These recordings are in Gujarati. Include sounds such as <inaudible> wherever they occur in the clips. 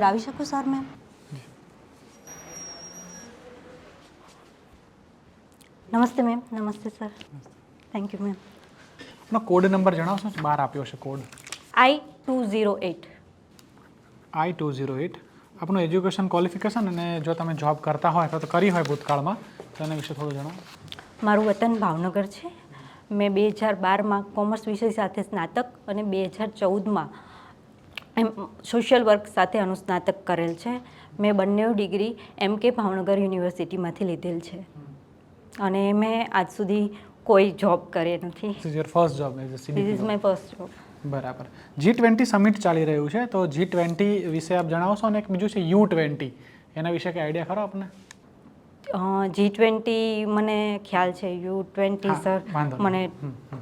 અંદર આવી શકું સર મેમ? નમસ્તે મેમ. નમસ્તે સર. થેન્ક યુ મેમ આપનો કોડ નંબર જણાવશો બહાર આપ્યો છે code I two zero eight. I two zero eight. આપનું એજ્યુકેશન ક્વોલિફિકેશન અને જો તમે જોબ કરતા હોય અથવા તો કરી હોય ભૂતકાળમાં તો એના વિશે થોડું જણાવો. મારું વતન ભાવનગર છે. મેં બે હજાર બારમાં કોમર્સ વિષય સાથે સ્નાતક અને બે હજાર ચૌદમાં એમ સોશિયલ વર્ક સાથે અનુસ્નાતક કરેલ છે. મેં બંને ડિગ્રી એમ કે ભાવનગર યુનિવર્સિટીમાંથી લીધેલ છે. અને મેં આજ સુધી કોઈ જોબ કરી નથી. Your first job as a this is my first job બરાબર. જી ટ્વેન્ટી સમિટ ચાલી રહ્યું છે તો જી ટ્વેન્ટી વિશે આપ જણાવશો અને એક બીજું છે યુ ટ્વેન્ટી. એના વિશે કંઈ આઈડિયા ખરો આપને? જી ટ્વેન્ટી મને ખ્યાલ છે. યુ ટ્વેન્ટી હા, સર વાંધો મને હમ, હમ, હમ.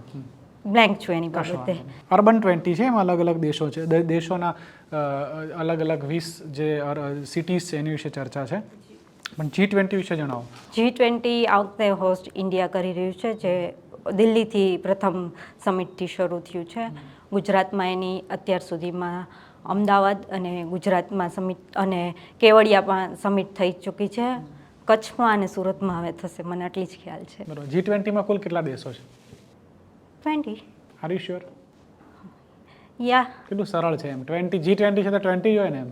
બ્લેન્ક છું એની બાબતે. અર્બન ટ્વેન્ટી છે એમાં અલગ અલગ દેશો છે. દેશોના અલગ અલગ વીસ જે સિટીઝ છે એની વિશે ચર્ચા છે. પણ જી ટ્વેન્ટી વિશે જણાવો. જી ટ્વેન્ટી આ વખતે હોસ્ટ ઇન્ડિયા કરી રહ્યું છે જે દિલ્હીથી પ્રથમ સમિટથી શરૂ થયું છે. ગુજરાતમાં એની અત્યાર સુધીમાં અમદાવાદ અને ગુજરાતમાં સમિટ અને કેવડિયામાં સમિટ થઈ ચૂકી છે. કચ્છમાં અને સુરતમાં હવે થશે મને આટલી જ ખ્યાલ છે. બરાબર. જી ટ્વેન્ટીમાં કુલ કેટલા દેશો છે? Twenty are you sure yeah કેટલું સરળ છે એમ? ટ્વેન્ટી જી ટ્વેન્ટી છે તો ટ્વેન્ટી હોય ને એમ?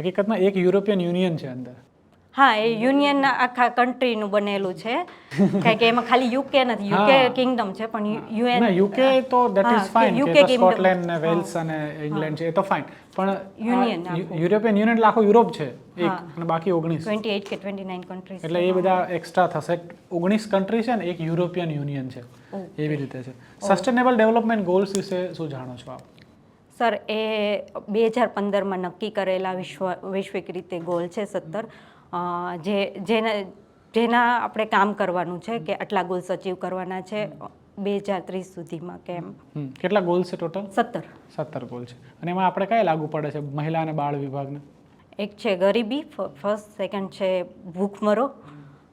હકીકતમાં એક યુરોપિયન યુનિયન છે અંદર. હા એ યુનિયન આખા કન્ટ્રીનું બનેલું છે. <laughs> કારણ કે એમાં ખાલી યુકે નથી યુકે કિંગડમ છે પણ યુએન યુકે તો ધેટ ઇઝ ફાઇન UK કે તો kingdom. સ્કોટલેન્ડ ને વેલ્સ અને ઇંગ્લેન્ડ છે એ તો ફાઇન પણ યુનિયન. યુરોપિયન યુનિયન લાખો યુરોપ છે એક. અને બાકી ઓગણીસ. ટ્વેન્ટી એઇટ કે ટ્વેન્ટી નાઇન કન્ટ્રીઝ એટલે એ બધા એક્સ્ટ્રા થશે. ઓગણીસ કન્ટ્રી છે ને એક યુરોપિયન યુનિયન છે. એવી રીતે છે. સસ્ટેનેબલ ડેવલપમેન્ટ ગોલ્સ વિશે શું જાણો છો આપ? સર એ બે હજાર પંદરમાં નક્કી કરેલા વિશ્વ વૈશ્વિક રીતે ગોલ છે સત્તર. જે જેના જેના આપણે કામ કરવાનું છે કે આટલા ગોલ્સ અચીવ કરવાના છે બે હજાર ત્રીસ સુધીમાં કે એમ. કેટલા ગોલ્સ છે ટોટલ સત્તર. સત્તર ગોલ છે. અને એમાં આપણે કયા લાગુ પડે છે? મહિલા અને બાળ વિભાગને? એક છે ગરીબી ફર્સ્ટ સેકન્ડ છે ભૂખમરો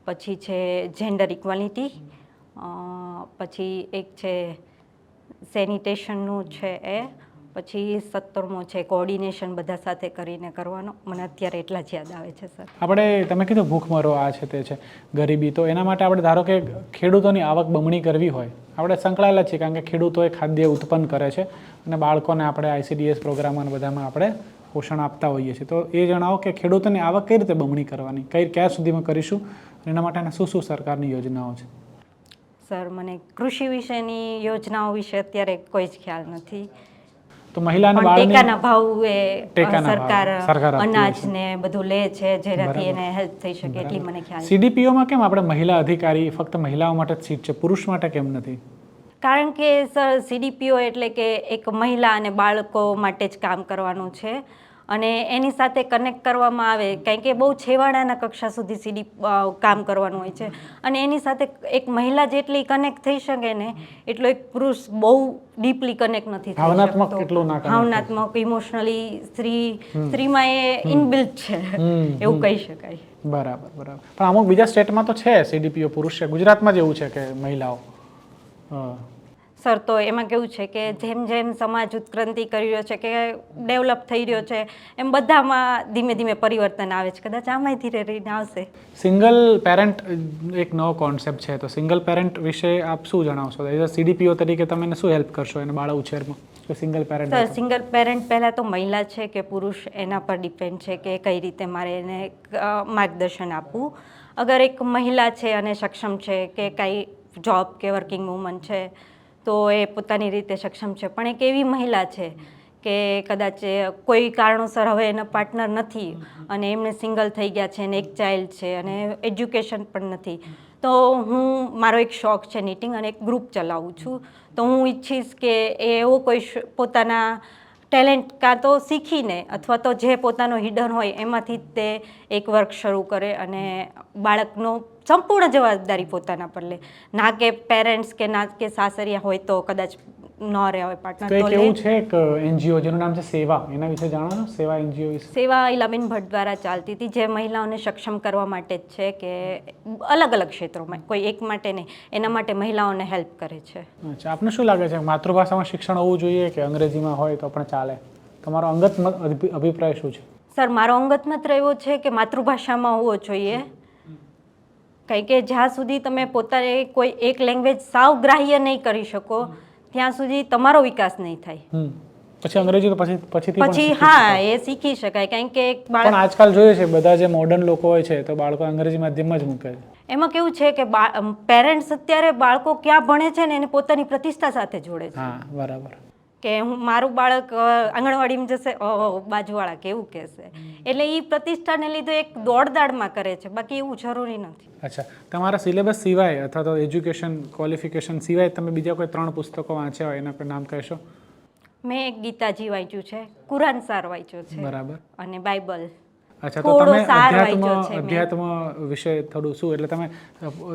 પછી છે જેન્ડર ઇક્વાલિટી પછી એક છે સેનિટેશનનું છે એ, પછી સત્તરમો છે કોઓર્ડિનેશન બધા સાથે કરીને કરવાનો. મને અત્યારે એટલા જ યાદ આવે છે, સર. આપણે, તમે કીધું ભૂખમરો આ છે તે છે, ગરીબી. તો એના માટે આપણે ધારો કે ખેડૂતોની આવક બમણી કરવી હોય, આપણે સંકળાયેલા છીએ કારણ કે ખેડૂતો એ ખાદ્ય ઉત્પન્ન કરે છે અને બાળકોને આપણે આઈસીડીએસ પ્રોગ્રામ અને બધામાં આપણે પોષણ આપતા હોઈએ છીએ. તો એ જણાવો કે ખેડૂતોની આવક કઈ રીતે બમણી કરવાની? કઈ, ક્યાં સુધીમાં કરીશું? એના માટેના શું શું સરકારની યોજનાઓ છે? સર મને કૃષિ વિશેની યોજનાઓ વિશે અત્યારે કોઈ જ ખ્યાલ નથી. તો મહિલા અને પણ બાળની ટેકાના ભાવ એ સરકાર અનાજ ને બધું લે છે જેનાથી એને હેલ્પ થઈ શકે એટલી મને ખ્યાલ સીડીપીઓમાં કેમ આપણે મહિલા અધિકારી ફક્ત મહિલાઓ માટે જ સીટ છે પુરુષ માટે કેમ નથી? કારણ કે સર સીડીપીઓ એટલે કે એક મહિલા અને બાળકો માટે જ કામ કરવાનું છે. અને એની સાથે કનેક્ટ કરવામાં આવે કારણ કે બહુ છેવાડાના કક્ષા સુધી સીડી કામ કરવાનું હોય છે. અને એની સાથે એક મહિલા જેટલી કનેક્ટ થઈ શકે ને એટલો એક પુરુષ બહુ ડીપલી કનેક્ટ નથી ભાવનાત્મક. ના ભાવનાત્મક ઇમોશનલી સ્ત્રી સ્ત્રીમાં એ ઇનબિલ્ટ છે એવું કહી શકાય. બરાબર બરાબર. પણ અમુક બીજા સ્ટેટમાં તો છે સીડીપીઓ પુરુષ છે. ગુજરાતમાં જ એવું છે કે મહિલાઓ હા. સર તો એમાં કેવું છે કે જેમ જેમ સમાજ ઉત્ક્રાંતિ કરી રહ્યો છે કે ડેવલપ થઈ રહ્યો છે એમ બધામાં ધીમે ધીમે પરિવર્તન આવે છે. કદાચ આમાંય ધીરે રહીને આવશે. સિંગલ પેરેન્ટ એક નવો કોન્સેપ્ટ છે. તો સિંગલ પેરેન્ટ વિશે આપ શું જણાવશો? એઝ અ સીડીપીઓ તરીકે તમે એને શું હેલ્પ કરશો એને બાળા ઉછેરમાં? કે single sir parent single parent પહેલાં તો મહિલા છે કે પુરુષ એના પર ડિપેન્ડ છે કે કઈ રીતે મારે એને માર્ગદર્શન આપવું. અગર એક મહિલા છે અને સક્ષમ છે કે કાંઈ જોબ કે વર્કિંગ વુમન છે તો એ પોતાની રીતે સક્ષમ છે. પણ એક એવી મહિલા છે કે કદાચ કોઈ કારણોસર હવે એના પાર્ટનર નથી અને એમને સિંગલ થઈ ગયા છે અને એક ચાઇલ્ડ છે અને એજ્યુકેશન પણ નથી. તો હું, મારો એક શોખ છે નીટિંગ અને એક ગ્રુપ ચલાવું છું. તો હું ઈચ્છીશ કે એવો કોઈ પોતાના ટેલેન્ટ કાં તો શીખીને અથવા તો જે પોતાનો હિડન હોય એમાંથી તે એક વર્ક શરૂ કરે અને બાળકનો સંપૂર્ણ જવાબદારી પોતાના પર લે. ના કે પેરેન્ટ્સ કે ના કે સાસરિયા હોય તો કદાચ ન રહે હોય પાર્ટનર તો એવું છે એક એનજીઓ જેનું નામ છે સેવા? એના વિશે જાણો સેવા એનજીઓ સેવા ઇલાબેન ભટ્ટ દ્વારા ચાલતી હતી જે મહિલાઓને સક્ષમ કરવા માટે જ છે કે અલગ અલગ ક્ષેત્રોમાં કોઈ એક માટે નહીં એના માટે મહિલાઓને હેલ્પ કરે છે. અચ્છા આપને શું લાગે છે? માતૃભાષામાં શિક્ષણ હોવું જોઈએ કે અંગ્રેજીમાં હોય તો પણ ચાલે? તમારો અંગત અભિપ્રાય શું છે? સર મારો અંગત માત્ર એવો છે કે માતૃભાષામાં હોવો જોઈએ. કારણ કે જ્યાં સુધી તમે પોતાને કોઈ એક લેંગ્વેજ સાવ ગ્રાહ્ય નહીં કરી શકો ત્યાં સુધી તમારો વિકાસ નહીં થાય. પછી અંગ્રેજી તો પછી પછીથી પછી હા એ શીખી શકાય. કારણ કે એક પણ બાળક આજકાલ જોઈએ છે બધા જે મોડર્ન લોકો હોય છે તો બાળકો અંગ્રેજી માધ્યમમાં જ મૂકે છે. એમાં કેવું છે કે પેરેન્ટ્સ અત્યારે બાળકો ક્યાં ભણે છે ને એને પોતાની પ્રતિષ્ઠા સાથે જોડે છે. હા બરાબર. કે હું મારું બાળક આંગણવાડીમાં જશે ઓહો બાજુવાળા કેવું કહેશે. એટલે એ પ્રતિષ્ઠાને લીધે એક દોડદાડમાં કરે છે. બાકી એવું જરૂરી નથી. અચ્છા. તમારા સિલેબસ સિવાય અથવા તો એજ્યુકેશન ક્વોલિફિકેશન સિવાય તમે બીજા કોઈ ત્રણ પુસ્તકો વાંચ્યા હોય એના પર નામ કહેશો? મેં એક ગીતાજી વાંચ્યું છે. કુરાન સાર વાંચ્યો છે. બરાબર. અને બાઇબલ. અચ્છા તો તમે અધ્યાત્મ અધ્યાત્મ વિશે થોડું શું? એટલે તમે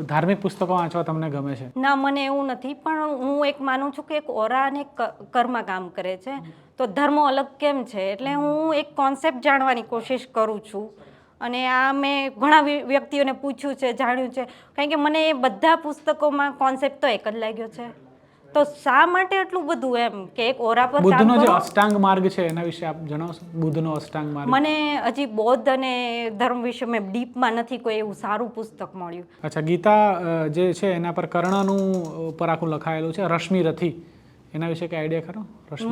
ધાર્મિક પુસ્તકો વાંચવા તમને ગમે છે? ના મને એવું નથી પણ હું એક માનું છું કે એક ઓરા અને કર્મ કામ કરે છે. તો ધર્મો અલગ કેમ છે? એટલે હું એક કોન્સેપ્ટ જાણવાની કોશિશ કરું છું. અને આ મેં ઘણા વ્યક્તિઓને પૂછ્યું છે જાણ્યું છે. કારણ કે મને એ બધા પુસ્તકોમાં કોન્સેપ્ટ તો એક જ લાગ્યો છે. તો શા માટે એટલું બધું એમ? કે એક ઓરા પર બુદ્ધનો જે અષ્ટાંગ માર્ગ છે એના વિશે આપ જણાવશો બુદ્ધનો અષ્ટાંગ માર્ગ. મને હજી બૌદ્ધ અને ધર્મ વિશે મેં ડીપમાં નથી કોઈ એવું સારું પુસ્તક મળ્યું. અચ્છા ગીતા જે છે એના પર કર્ણનું નું પર આખું લખાયેલું છે રશ્મિ રથી. એના વિશે કઈ આઈડિયા ખરો?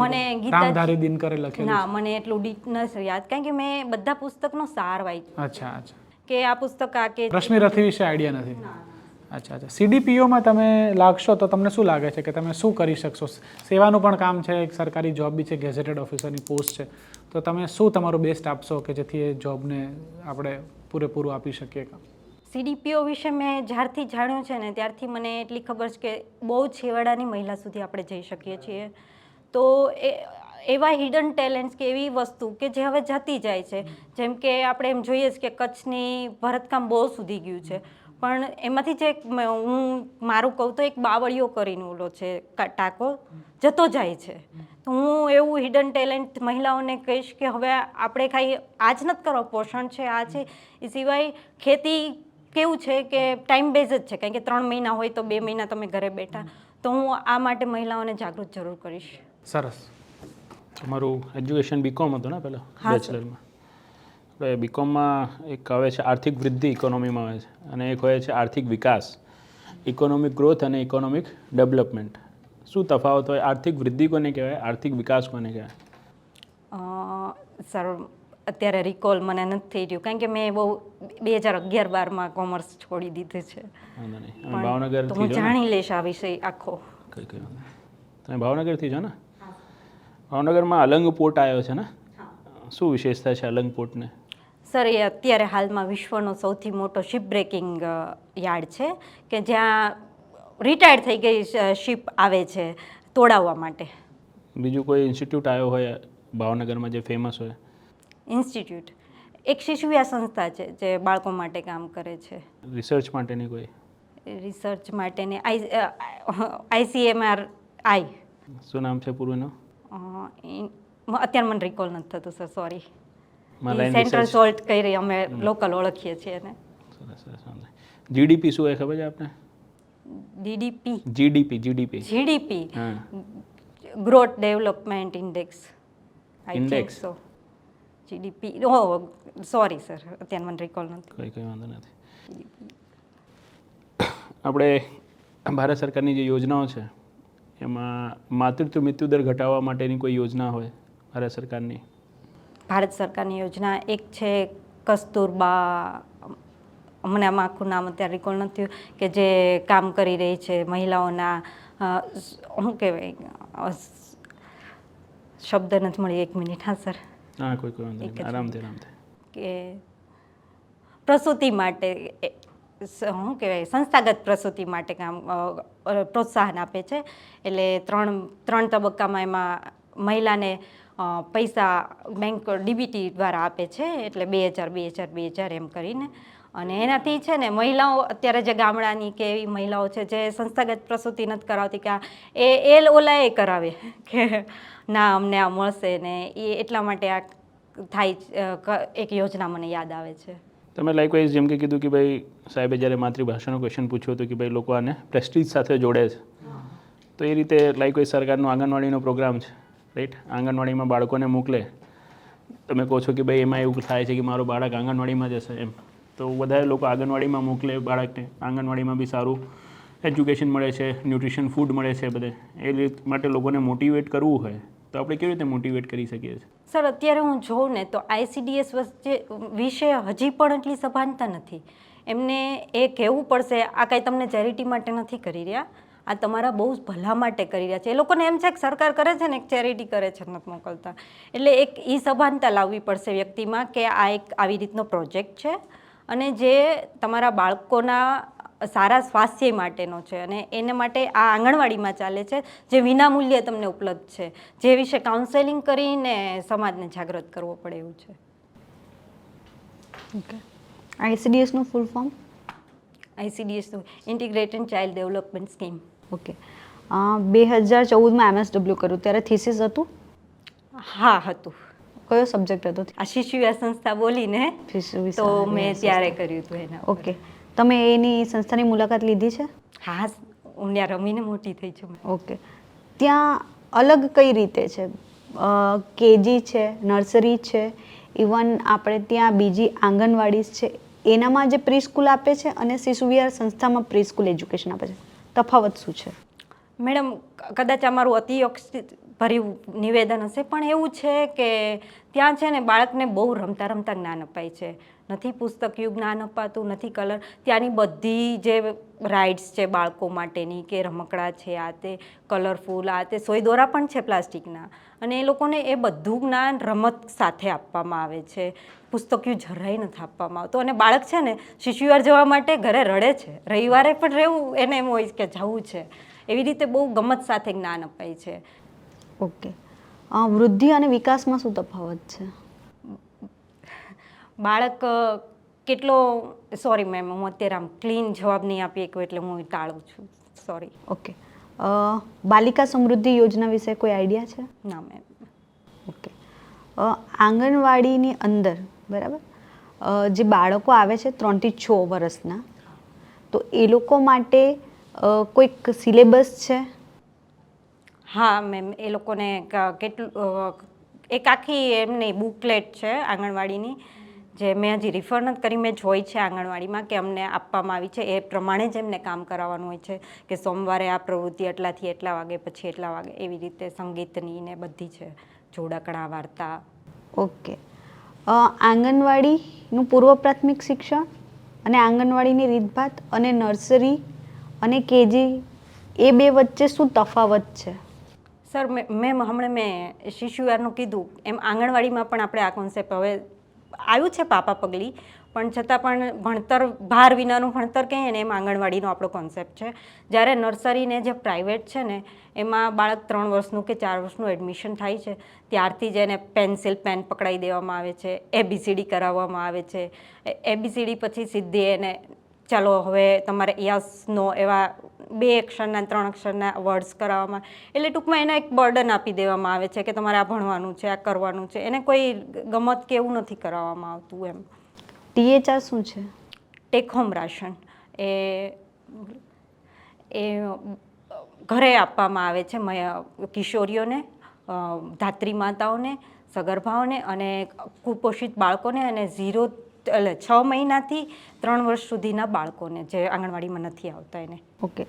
મને રામધારી દિનકરે લખેલું ના મને એટલું ડીપ નથી યાદ કારણ કે મેં બધા પુસ્તકનો સાર વાંચ્યો. અચ્છા અચ્છા. કે આ પુસ્તક આ કે રશ્મિ રથી વિશે આઈડિયા નથી. અચ્છા અચ્છા. સીડીપીઓમાં તમે લાગશો તો તમને શું લાગે છે કે તમે શું કરી શકશો? સેવાનું પણ કામ છે, એક સરકારી જોબ બી છે ગેઝેટેડ ઓફિસરની પોસ્ટ છે. તો તમે શું તમારું બેસ્ટ આપશો કે જેથી એ જોબને આપણે પૂરેપૂરું આપી શકીએ? સીડીપીઓ વિશે મેં જ્યારથી જાણ્યું છે ને, ત્યારથી મને એટલી ખબર છે કે બહુ છેવાડાની મહિલા સુધી આપણે જઈ શકીએ છીએ. તો એ, એવા હિડન ટેલેન્ટ્સ કે એવી વસ્તુ કે જે હવે જતી જાય છે. જેમ કે આપણે એમ જોઈએ છે કે કચ્છની ભરતકામ બહુ સુધી ગયું છે. પણ એમાંથી જે હું મારું કહું તો એક બાવળીઓ કરીને ઓલો છે ટાંકો જતો જાય છે. તો હું એવું હિડન ટેલેન્ટ મહિલાઓને કહીશ કે હવે આપણે કાંઈ આ જ નથી કરવા પોષણ છે આ છે. એ સિવાય ખેતી કેવું છે કે ટાઈમ બેઝ જ છે કારણ કે ત્રણ મહિના હોય તો બે મહિના તમે ઘરે બેઠા. તો હું આ માટે મહિલાઓને જાગૃત જરૂર કરીશ. સરસ. તમારું એજ્યુકેશન બીકોમ હતું ને પહેલાં. બેચલરમાં એટલે બીકોમમાં એક આવે છે આર્થિક વૃદ્ધિ ઇકોનોમીમાં આવે છે. અને એક હોય છે આર્થિક વિકાસ ઇકોનોમિક ગ્રોથ અને ઇકોનોમિક ડેવલપમેન્ટ. શું તફાવત હોય? આર્થિક વૃદ્ધિ કોને કહેવાય? આર્થિક વિકાસ કોને કહેવાય? સર. અત્યારે રિકોલ મને નથી થઈ રહ્યું. કારણ કે મેં બહુ બે હજાર અગિયાર બારમાં કોમર્સ છોડી દીધું છે. ભાવનગરથી હું જાણી લઈશ આ વિષય આખો. તમે ભાવનગરથી છો ને? ભાવનગરમાં અલંગ પોર્ટ આવ્યો છે ને? શું વિશેષતા છે અલંગ પોર્ટને? સર એ અત્યારે હાલમાં વિશ્વનો સૌથી મોટો શિપ બ્રેકિંગ યાર્ડ છે કે જ્યાં રિટાયર્ડ થઈ ગઈ શિપ આવે છે તોડાવવા માટે. બીજું કોઈ ઇન્સ્ટિટ્યૂટ આવ્યો હોય ભાવનગરમાં જે ફેમસ હોય? ઇન્સ્ટિટ્યૂટ એક શિશુવ્યા સંસ્થા છે જે બાળકો માટે કામ કરે છે. રિસર્ચ માટેની કોઈ? રિસર્ચ માટેની આઈ આઈસીએમઆર આઈ શું નામ છે પૂર્વનું? અત્યારે મને રિકોલ નથી થતું સર સોરી સેન્ટ્રલ સોલ્ટ કરી અમે લોકલ ઓળખીએ છીએ એને. જીડીપી શું હોય ખબર છે આપને? GDP GDP GDP GDP growth development index index GDP oh sorry sir અત્યારે મને રિકોલ નથી. કોઈ કોઈ વાંધો નથી. આપણે ભારત સરકારની જે યોજનાઓ છે એમાં માતૃત્વ મૃત્યુદર ઘટાડવા માટેની કોઈ યોજના હોય ભારત સરકારની? ભારત સરકારની યોજના એક છે કસ્તુરબા મને આમાં આખું નામ અત્યારે રિકોલ નથી કે જે કામ કરી રહી છે મહિલાઓના શું કહેવાય શબ્દ નથી મળી એક મિનિટ હા સર. કે પ્રસૂતિ માટે શું કહેવાય સંસ્થાગત પ્રસૂતિ માટે કામ પ્રોત્સાહન આપે છે. એટલે ત્રણ ત્રણ તબક્કામાં એમાં મહિલાને પૈસા બેંક ડીબીટી દ્વારા આપે છે એટલે બે હજાર બે હજાર બે હજાર એમ કરીને. અને એનાથી છે ને મહિલાઓ અત્યારે જે ગામડાની કે એવી મહિલાઓ છે જે સંસ્થાગત પ્રસૂતિ નથી કરાવતી કે આ એ એ ઓલા એ કરાવે કે ના અમને આ મળશે ને એ એટલા માટે આ થાય એક યોજના મને યાદ આવે છે. તમે લાઇકવાઇઝ જેમ કે કીધું કે ભાઈ સાહેબે જ્યારે માતૃભાષાનો ક્વેશ્ચન પૂછ્યો હતો કે ભાઈ લોકો આને પ્રેસ્ટીજ સાથે જોડે છે. તો એ રીતે લાઇકવાઇઝ સરકારનો આંગણવાડીનો પ્રોગ્રામ છે. રાઈટ આંગણવાડીમાં બાળકોને મોકલે. તમે કહો છો કે ભાઈ એમાં એવું થાય છે કે મારો બાળક આંગણવાડીમાં જશે એમ. તો વધારે લોકો આંગણવાડીમાં મોકલે બાળકને. આંગણવાડીમાં બી સારું એજ્યુકેશન મળે છે ન્યુટ્રિશન ફૂડ મળે છે બધે. એ રીત માટે લોકોને મોટિવેટ કરવું હોય તો આપણે કેવી રીતે મોટિવેટ કરી શકીએ છીએ? સર, અત્યારે હું જોઉં ને તો આઈસીડીએસ વચ્ચે વિશે હજી પણ એટલી સભાનતા નથી. એમને એ કહેવું પડશે, આ કાંઈ તમને ચેરિટી માટે નથી કરી રહ્યા. આ તમારા બહુ ભલા માટે કરી રહ્યા છે. એ લોકોને એમ છે કે સરકાર કરે છે ને એક ચેરિટી કરે છે નથી મોકલતા. એટલે એક એ સભાનતા લાવવી પડશે વ્યક્તિમાં કે આ એક આવી રીતનો પ્રોજેક્ટ છે અને જે તમારા બાળકોના સારા સ્વાસ્થ્ય માટેનો છે અને એને માટે આ આંગણવાડીમાં ચાલે છે જે વિનામૂલ્યે તમને ઉપલબ્ધ છે. જે વિશે કાઉન્સેલિંગ કરીને સમાજને જાગૃત કરવો પડે એવું છે. ઓકે. આઈસીડીએસનું full form આઈસીડીએસનું integrated child development scheme okay. બે હજાર ચૌદમાં એમએસડબલ્યુ કર્યું ત્યારે થીસીસ હતું? હા હતું. કયો સબ્જેક્ટ હતો? આ શિશુવ્યા સંસ્થા બોલીને તો મેં ત્યારે કર્યું હતું એના ઓકે. તમે એની સંસ્થાની મુલાકાત લીધી છે? હા હું ત્યાં રમીને મોટી થઈ છું. ઓકે. ત્યાં અલગ કઈ રીતે છે? કેજી છે નર્સરી છે ઇવન આપણે ત્યાં બીજી આંગણવાડી છે એનામાં જે પ્રી સ્કૂલ આપે છે અને શિશુ વિહાર સંસ્થામાં પ્રી સ્કૂલ એજ્યુકેશન આપે છે. તફાવત શું છે? મેડમ કદાચ અમારું અતિયોક્તિ ભર્યું નિવેદન હશે. પણ એવું છે કે ત્યાં છે ને બાળકને બહુ રમતા રમતા જ્ઞાન અપાય છે. નથી પુસ્તકયું જ્ઞાન અપાતું, નથી કલર. ત્યાંની બધી જે રાઇડ્સ છે બાળકો માટેની કે રમકડા છે, આ તે કલરફુલ આ તે સોય દોરા પણ છે પ્લાસ્ટિકના. અને એ લોકોને એ બધું જ્ઞાન રમત સાથે આપવામાં આવે છે. પુસ્તકયું જરાય નથી આપવામાં આવતું. અને બાળક છે ને શિશુવાર જવા માટે ઘરે રડે છે. રવિવારે પણ રહેવું, એને એમ હોય કે જવું છે. એવી રીતે બહુ ગમત સાથે જ્ઞાન અપાય છે. ઓકે. વૃદ્ધિ અને વિકાસમાં શું તફાવત છે? બાળક કેટલો સોરી મેમ હું અત્યારે આમ ક્લીન જવાબ નહીં આપી શકું એટલે હું ટાળું છું. સોરી. ઓકે. બાલિકા સમૃદ્ધિ યોજના વિશે કોઈ આઈડિયા છે? ના મેમ. ઓકે. આંગણવાડીની અંદર બરાબર? જે બાળકો આવે છે ત્રણથી છ વર્ષના તો એ લોકો માટે કોઈક સિલેબસ છે? હા, મેમ, એ લોકોને કેટલું એક આખી એમની બુકલેટ છે આંગણવાડીની, જે મેં હજી રિફર નથી કરી, મેં જોઈ છે આંગણવાડીમાં કે અમને આપવામાં આવી છે. એ પ્રમાણે જ એમને કામ કરાવવાનું હોય છે કે સોમવારે આ પ્રવૃત્તિ એટલાથી એટલા વાગે, પછી એટલા વાગે, એવી રીતે સંગીતની ને બધી છે, જોડકણા, વાર્તા. ઓકે. આંગણવાડીનું પૂર્વ પ્રાથમિક શિક્ષણ અને આંગણવાડીની રીતભાત અને નર્સરી અને કેજી, એ બે વચ્ચે શું તફાવત છે? સર, મેં હમણાં મેં શિશુવારનું કીધું. એમ આંગણવાડીમાં પણ આપણે આ કોન્સેપ્ટ હવે આવ્યું છે પાપા પગલી, પણ છતાં પણ ભણતર, ભાર વિનાનું ભણતર કહીએ ને એમ આંગણવાડીનો આપણો કોન્સેપ્ટ છે. જ્યારે નર્સરીને જે પ્રાઇવેટ છે ને, એમાં બાળક ત્રણ વર્ષનું કે ચાર વર્ષનું એડમિશન થાય છે, ત્યારથી જ એને પેન્સિલ પેન પકડાઈ દેવામાં આવે છે એબીસીડી કરાવવામાં આવે છે. એબીસીડી પછી સીધી એને ચાલો હવે તમારે યસનો એવા બે અક્ષરના ત્રણ અક્ષરના વર્ડ્સ કરાવવામાં. એટલે ટૂંકમાં એને એક બર્ડન આપી દેવામાં આવે છે કે તમારે આ ભણવાનું છે આ કરવાનું છે. એને કોઈ ગમત કે એવું નથી કરાવવામાં આવતું એમ. ટીએચઆર શું છે? Take home ration. એ એ ઘરે આપવામાં આવે છે કિશોરીઓને ધાત્રી માતાઓને સગર્ભાઓને અને કુપોષિત બાળકોને અને ઝીરો એટલે છ મહિનાથી ત્રણ વર્ષ સુધીના બાળકોને જે આંગણવાડીમાં નથી આવતા એને. ઓકે.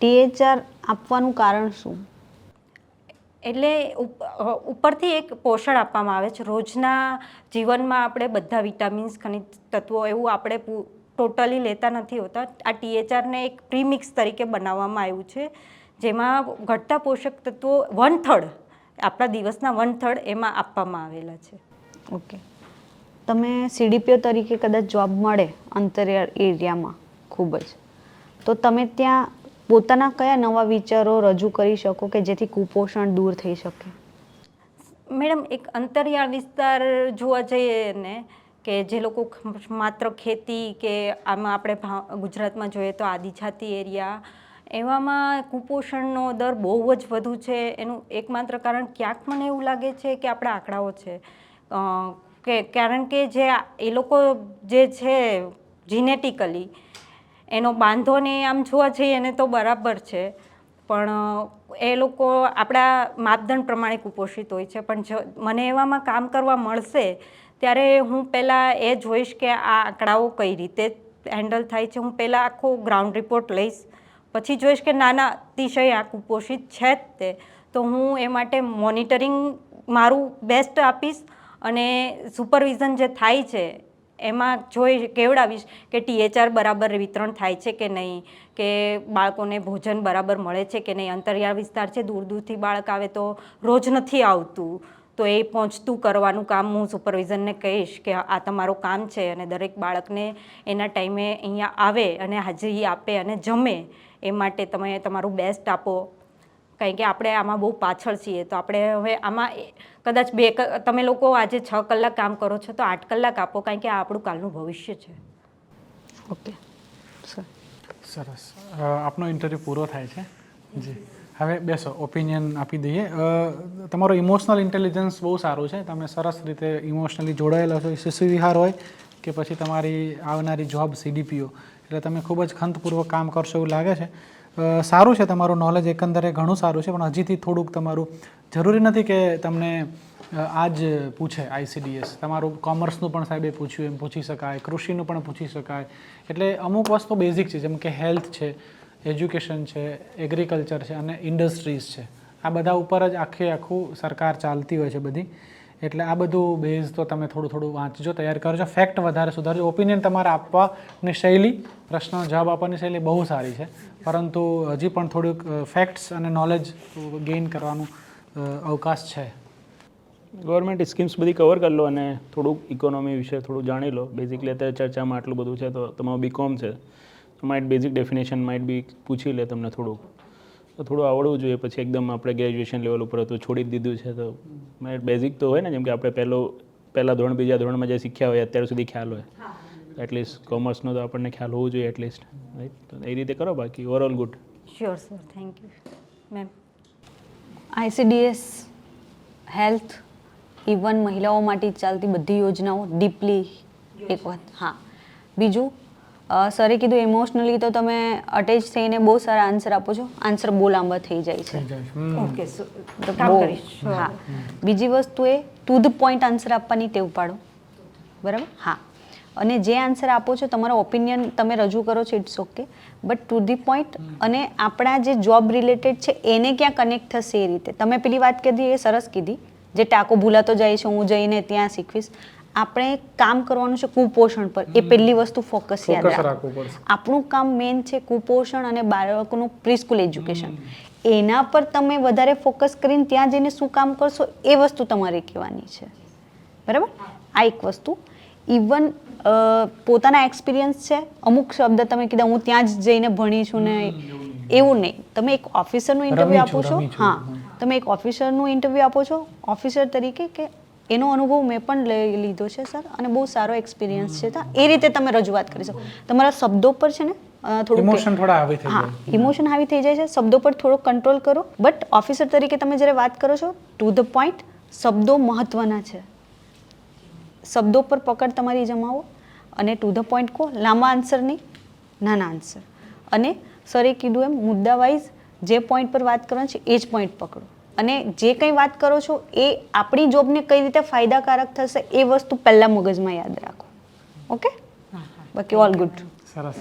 ટીએચઆર આપવાનું કારણ શું? એટલે ઉપ- ઉપરથી એક પોષણ આપવામાં આવે છે. રોજના જીવનમાં આપણે બધા વિટામિન્સ ખનિજ તત્વો એવું આપણે ટોટલી લેતા નથી હોતા. આ ટીએચઆરને એક પ્રીમિક્સ તરીકે બનાવવામાં આવ્યું છે. જેમાં ઘટતા પોષક તત્વો વન થર્ડ આપણા દિવસના વન થર્ડ એમાં આપવામાં આવેલા છે. ઓકે. તમે સીડીપીઓ તરીકે કદાચ જોબ મળે અંતરિયાળ એરિયામાં ખૂબ જ. તો તમે ત્યાં પોતાના કયા નવા વિચારો રજૂ કરી શકો કે જેથી કુપોષણ દૂર થઈ શકે? મેડમ, એક અંતરિયાળ વિસ્તાર જોવા જઈએ ને કે જે લોકો માત્ર ખેતી કે આમાં આપણે ગુજરાતમાં જોઈએ તો આદિજાતિ એરિયા, એવામાં કુપોષણનો દર બહુ જ વધુ છે. એનું એકમાત્ર કારણ ક્યાંક મને એવું લાગે છે કે આપણા આંકડાઓ છે. કે કારણ કે જે એ લોકો જે છે જીનેટિકલી એનો બાંધો ને આમ જોવા જઈએ ને તો બરાબર છે. પણ એ લોકો આપણા માપદંડ પ્રમાણે કુપોષિત હોય છે. પણ જો, મને એવામાં કામ કરવા મળશે, ત્યારે હું પહેલાં એ જોઈશ કે આ આંકડાઓ કઈ રીતે હેન્ડલ થાય છે. હું પહેલાં આખો ગ્રાઉન્ડ રિપોર્ટ લઈશ. પછી જોઈશ કે નાના અતિશય આ કુપોષિત છે જ તે. તો હું એ માટે મોનિટરિંગ મારું બેસ્ટ આપીશ. અને સુપરવિઝન જે થાય છે, એમાં જોઈ કેવડાવીશ કે ટીએચઆર બરાબર વિતરણ થાય છે કે નહીં, કે બાળકોને ભોજન બરાબર મળે છે કે નહીં, અંતરિયાળ વિસ્તાર છે, દૂર દૂરથી બાળક આવે તો રોજ નથી આવતું. તો એ પહોંચતું કરવાનું કામ હું સુપરવિઝનને કહીશ કે આ તમારું કામ છે અને દરેક બાળકને એના ટાઈમે અહીંયા આવે અને હાજરી આપે અને જમે એ માટે તમે તમારું બેસ્ટ આપો. કારણ કે આપણે આમાં બહુ પાછળ છીએ તો આપણે હવે આમાં એ- કદાચ બે ક- તમે લોકો આજે છ કલાક કામ કરો છો તો આઠ કલાક આપો કારણ કે આ આપણું કાલનું ભવિષ્ય છે. ઓકે. સર. સરસ. આપનો ઇન્ટરવ્યૂ પૂરો થાય છે. જી. હવે બેસો ઓપિનિયન આપી દઈએ. તમારો ઇમોશનલ ઇન્ટેલિજન્સ બહુ સારું છે. તમે સરસ રીતે ઇમોશનલી જોડાયેલા છો શિશુ વિહાર હોય કે પછી તમારી આવનારી જોબ સીડીપીઓ એટલે તમે ખૂબ જ ખંતપૂર્વક કામ કરશો એવું લાગે છે. સારું છે તમારું નોલેજ એકંદરે ઘણું સારું છે, પણ હજીથી થોડુંક તમારું જરૂરી નથી કે તમને આ જ પૂછે આઈસીડીએસ તમારું કોમર્સનું પણ સાહેબે પૂછ્યું, એમ પૂછી શકાય, કૃષિનું પણ પૂછી શકાય. એટલે અમુક વસ્તુ બેઝિક છે, જેમ કે હેલ્થ છે એજ્યુકેશન છે એગ્રીકલ્ચર છે અને ઇન્ડસ્ટ્રીઝ છે. આ બધા ઉપર જ આખે આખું સરકાર ચાલતી હોય છે બધી. એટલે આ બધું બેઝ તો તમે થોડું થોડું વાંચજો, તૈયાર કરજો. ફેક્ટ વધારે સુધારજો. ઓપિનિયન તમારે આપવાની શૈલી પ્રશ્નનો જવાબ આપવાની શૈલી બહુ સારી છે. પરંતુ હજી પણ થોડુંક ફેક્ટ્સ અને નોલેજ ગેઇન કરવાનું અવકાશ છે. ગવર્મેન્ટ સ્કીમ્સ બધી કવર કરી લો અને થોડુંક ઇકોનોમી વિશે થોડું જાણી લો. બેઝિકલી અત્યારે ચર્ચામાં આટલું બધું છે, તો તમારું બીકોમ છે. Might basic definition might be પૂછી લે તમને થોડુંક. તો થોડું આવડવું જોઈએ. પછી એકદમ આપણે ગ્રેજ્યુએશન લેવલ ઉપર હતું છોડી દીધું છે. તો બેઝિક તો હોય ને જેમ કે આપણે પહેલો પહેલાં ધોરણ બીજા ધોરણમાં જે શીખ્યા હોય અત્યાર સુધી ખ્યાલ હોય. એટલીસ્ટ કોમર્સનો તો આપણને ખ્યાલ હોવો જોઈએ એટલીસ્ટ રાઈટ તો એ રીતે કરો બાકી overall good sure sir thank you ma'am ICDS health even મહિલાઓ માટે ચાલતી બધી યોજનાઓ ડીપલી એક વાત. હા. બીજું સરે કીધું ઇમોશનલી તો તમે અટેચ થઈને બહુ સારા આન્સર આપો છો. આન્સર બહુ લાંબા થઈ જાય છે. ઓકે સો તો કરીશ. હા. બીજી વસ્તુ એ ટુ ધ પોઈન્ટ આન્સર આપવાની ટેવ પાડો. બરાબર? હા. અને જે આન્સર આપો છો તમારો ઓપિનિયન તમે રજૂ કરો છો it's okay but to the point અને આપણા જે જોબ રિલેટેડ છે એને ક્યાં કનેક્ટ થશે એ રીતે? તમે પેલી વાત કીધી એ સરસ કીધી. જે ટાંકો ભૂલાતો જાય છે હું જઈને ત્યાં શીખવીશ. આપણે કામ કરવાનું છે કુપોષણ પર. એ પહેલી વસ્તુ ફોકસ યાદ રાખવું પડશે. આપણું કામ મેઇન છે કુપોષણ અને બાળકોનું પ્રિસ્કૂલ એજ્યુકેશન એના પર તમે વધારે ફોકસ કરીને ત્યાં જઈને શું કામ કરશો એ વસ્તુ તમારે કહેવાની છે. બરાબર? આ એક વસ્તુ. ઇવન પોતાના એક્સપિરિયન્સ છે. અમુક શબ્દ તમે કીધા હું ત્યાં જ જઈને ભણી છું ને એવું નહીં. તમે એક ઓફિસરનું ઇન્ટરવ્યૂ આપો છો. હા. તમે એક ઓફિસરનું ઇન્ટરવ્યૂ આપો છો. ઓફિસર તરીકે કે એનો અનુભવ મેં પણ લઈ લીધો છે સર અને બહુ સારો એક્સપિરિયન્સ છે તા એ રીતે તમે રજૂઆત કરી શકો. તમારા શબ્દો પર છે ને થોડું ઇમોશન થોડા હાવી થઈ હા જાય. ઇમોશન હાવી થઈ જાય છે. શબ્દો પર થોડો કંટ્રોલ કરો. બટ ઓફિસર તરીકે તમે જ્યારે વાત કરો છો ટુ ધ પોઈન્ટ શબ્દો મહત્વના છે. શબ્દો પર પકડ તમારી જમાવો અને ટુ ધ પોઈન્ટ કહો. લાંબા આન્સર નહીં નાના આન્સર અને સરે કીધું એમ મુદ્દા વાઇઝ જે પોઈન્ટ પર વાત કરવાની છે એ જ પોઈન્ટ પકડો. અને જે કંઈ વાત કરો છો એ આપણી જોબને કઈ રીતે ફાયદાકારક થશે એ વસ્તુ પહેલાં મગજમાં યાદ રાખો. ઓકે? બાકી ઓલ ગુડ સરસ.